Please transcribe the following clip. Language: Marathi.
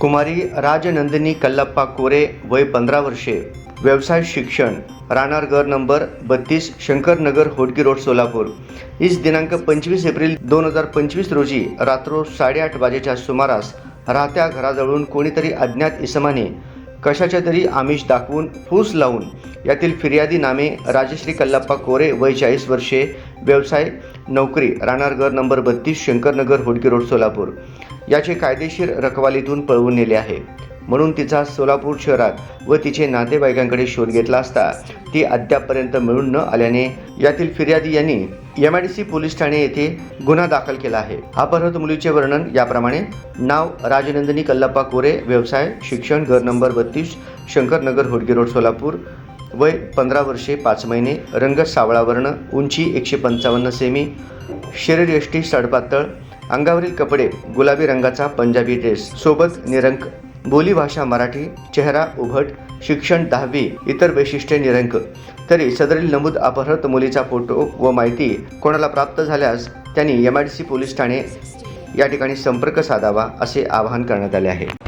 कुमारी राजनंदिनी कल्लप्पा कोरे वय पंधरा वर्षे व्यवसाय शिक्षण राहणार घर नंबर बत्तीस शंकरनगर होडकी रोड सोलापूर. इस दिनांक पंचवीस एप्रिल दोन हजार पंचवीस रोजी रात्र साडेआठ वाजेच्या सुमारास राहत्या घराजवळून कोणीतरी अज्ञात इसमाने कशाच्या तरी आमिष दाखवून फूस लावून यातील फिर्यादी नामे राजश्री कल्लाप्पा कोरे वय चाळीस वर्षे व्यवसाय नोकरी राहणार घर नंबर बत्तीस शंकरनगर होडकी रोड सोलापूर. याचे कायदेशीर रखवालीतून पळवून नेले आहे. म्हणून तिचा सोलापूर शहरात व तिचे नातेवाईकांकडे शोध घेतला असता ती अद्यापपर्यंत मिळून न आल्याने यातील फिर्यादी यांनी M I D C police Thane येथे गुन्हा दाखल केला आहे. अपहृत मुलीचे वर्णन याप्रमाणे नाव राजनंदिनी कल्लप्पा कोरे व्यवसाय शिक्षण घर नंबर बत्तीस शंकरनगर होडगे रोड सोलापूर. वय पंधरा वर्षे पाच महिने रंग सावळा वर्ण उंची एकशे पंचावन्न सेमी शरीर यष्टी सडपातळ अंगावरील कपडे गुलाबी रंगाचा पंजाबी ड्रेस सोबत निरंक बोलीभाषा मराठी चेहरा उभट शिक्षण दहावी इतर वैशिष्ट्ये निरंक. तरी सदरील नमूद अपहृत मुलीचा फोटो व माहिती कोणाला प्राप्त झाल्यास त्यांनी M I D C police Thane या ठिकाणी संपर्क साधावा असे आवाहन करण्यात आले आहे.